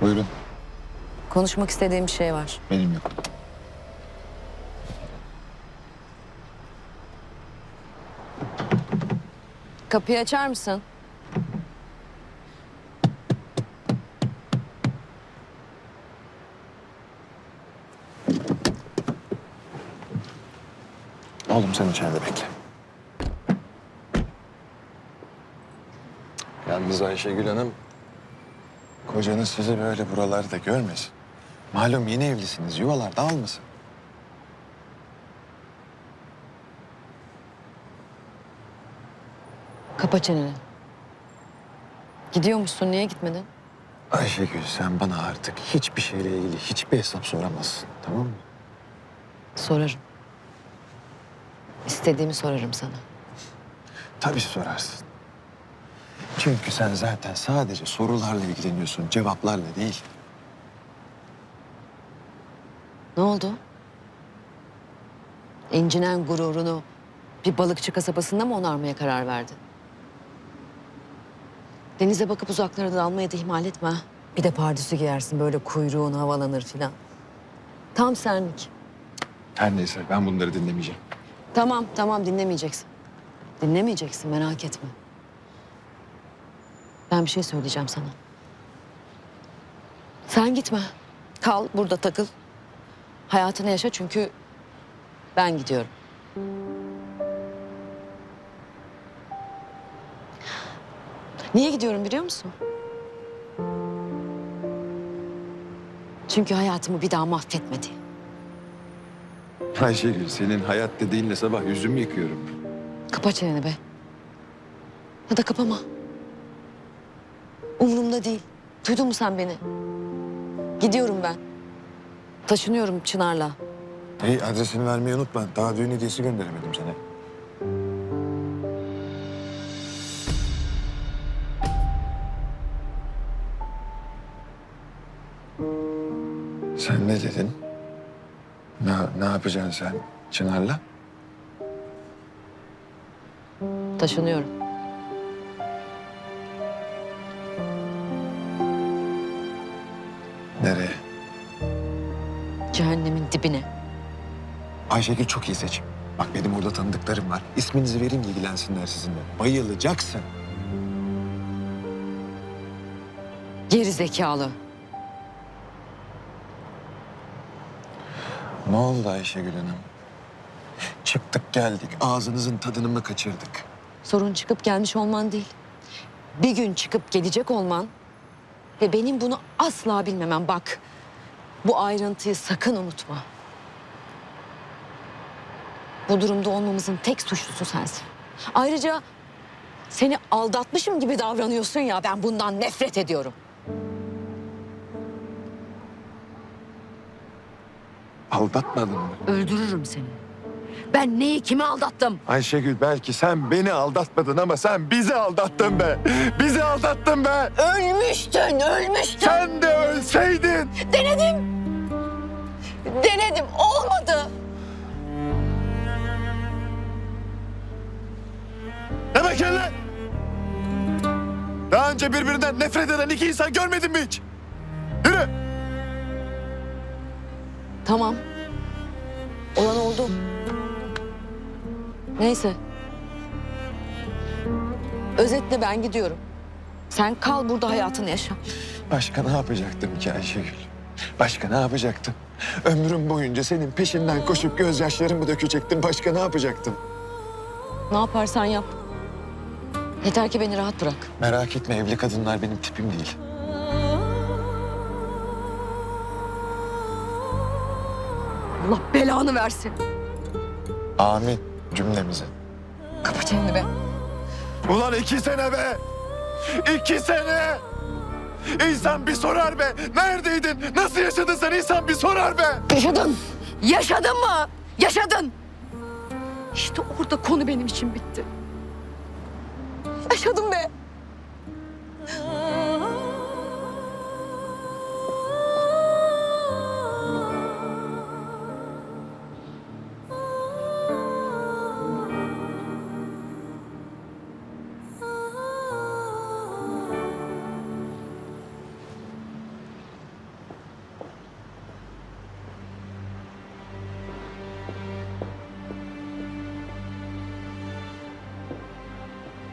Buyurun. Konuşmak istediğim bir şey var. Benim yok. Kapıyı açar mısın? Oğlum sen içeride bekle. Yalnız Ayşegül Hanım... Kocanız sizi böyle buralarda görmesin. Malum yeni evlisiniz. Yuvalar dağılmasın. Kapa çeneni. Gidiyormuşsun, niye gitmedin? Ayşegül sen bana artık hiçbir şeyle ilgili hiçbir hesap soramazsın. Tamam mı? Sorarım. İstediğimi sorarım sana. Tabii sorarsın. Çünkü sen zaten sadece sorularla ilgileniyorsun, cevaplarla değil. Ne oldu? İncinen gururunu bir balıkçı kasabasında mı onarmaya karar verdin? Denize bakıp uzaklara dalmayı da ihmal etme. ha. Bir de pardüsü giyersin böyle kuyruğun havalanır filan. Tam senlik. Her neyse ben bunları dinlemeyeceğim. Tamam tamam dinlemeyeceksin. Dinlemeyeceksin merak etme. Ben bir şey söyleyeceğim sana. Sen gitme. Kal burada takıl. Hayatını yaşa çünkü ben gidiyorum. Niye gidiyorum biliyor musun? Çünkü hayatımı bir daha mahvetmedi. Ayşegül senin hayat dediğinle sabah yüzümü yıkıyorum. Kapa çeneni be. Ya da kapama. Umurumda değil. Duydun mu sen beni? Gidiyorum ben. Taşınıyorum Çınar'la. Hey adresini vermeyi unutma. Daha düğün hediyesi gönderemedim sana. Sen ne dedin? Ne, ne yapacaksın sen Çınar'la? Taşınıyorum. Nereye? Cehennemin dibine. Ayşegül çok iyi seçim. Bak benim orada tanıdıklarım var. İsminizi vereyim ilgilensinler sizinle. Bayılacaksın. Geri zekalı. Ne oldu Ayşegül Hanım? Çıktık geldik. Ağzınızın tadını mı kaçırdık? Sorun çıkıp gelmiş olman değil. Bir gün çıkıp gelecek olman ve benim bunu asla bilmemem bak. Bu ayrıntıyı sakın unutma. Bu durumda olmamızın tek suçlusu sensin. Ayrıca seni aldatmışım gibi davranıyorsun ya ben bundan nefret ediyorum. Aldatmadın mı? Öldürürüm seni. Ben neyi kimi aldattım? Ayşegül belki sen beni aldatmadın ama sen bizi aldattın be. Bizi aldattın be. Ölmüştün, ölmüştün. Sen de ölseydin. Denedim. Denedim, olmadı. Ne bakıyorsun lan? Daha önce birbirinden nefret eden iki insan görmedin mi hiç? Yürü. Tamam. Olan oldu. Neyse. Özetle ben gidiyorum. Sen kal burada hayatını yaşa. Başka ne yapacaktım ki Ayşegül? Başka ne yapacaktım? Ömrüm boyunca senin peşinden koşup gözyaşlarımı dökecektim. Başka ne yapacaktım? Ne yaparsan yap. Yeter ki beni rahat bırak. Merak etme evli kadınlar benim tipim değil. Allah belanı versin. Amin cümlemize. Kapa çeneni be. Ulan iki sene be! İki sene! İnsan bir sorar be! Neredeydin? Nasıl yaşadın sen? İnsan bir sorar be! Yaşadın. Yaşadın mı? Yaşadın. İşte orada konu benim için bitti. Yaşadım be.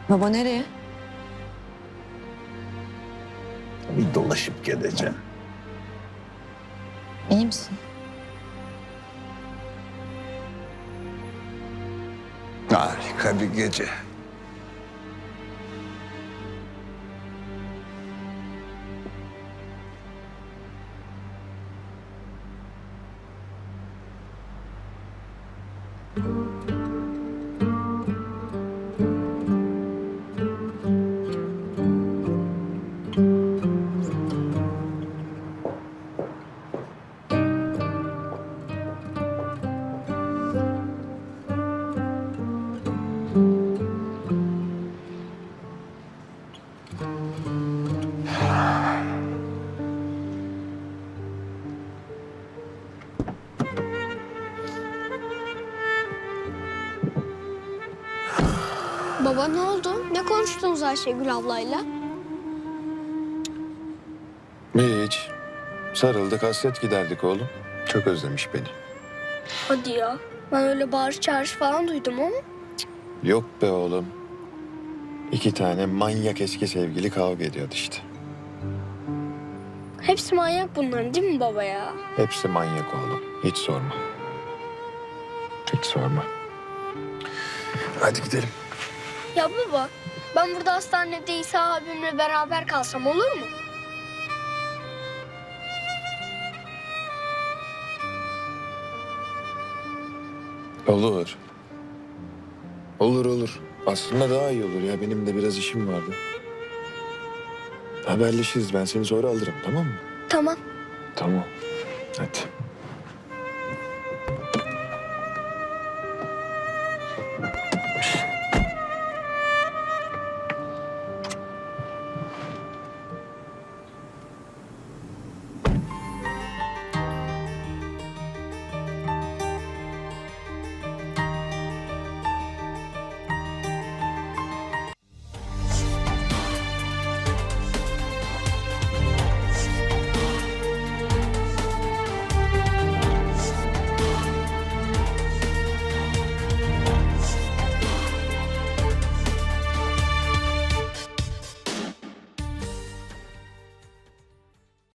Baba nereye? Bir dolaşıp geleceğim. İyi misin? Harika bir gece. Baba ne oldu? Ne konuştunuz Ayşegül ablayla? Hiç. Sarıldık hasret giderdik oğlum. Çok özlemiş beni. Hadi ya. Ben öyle bağırış çağırış falan duydum ama. Yok be oğlum. İki tane manyak eski sevgili kavga ediyordu işte. Hepsi manyak bunların değil mi baba ya? Hepsi manyak oğlum. Hiç sorma. Hiç sorma. Hadi gidelim. Ya baba ben burada hastanede İsa abimle beraber kalsam olur mu? Olur. Olur olur. Aslında daha iyi olur ya. Benim de biraz işim vardı. Haberleşiriz. Ben seni sonra alırım tamam mı? Tamam. Tamam. Hadi.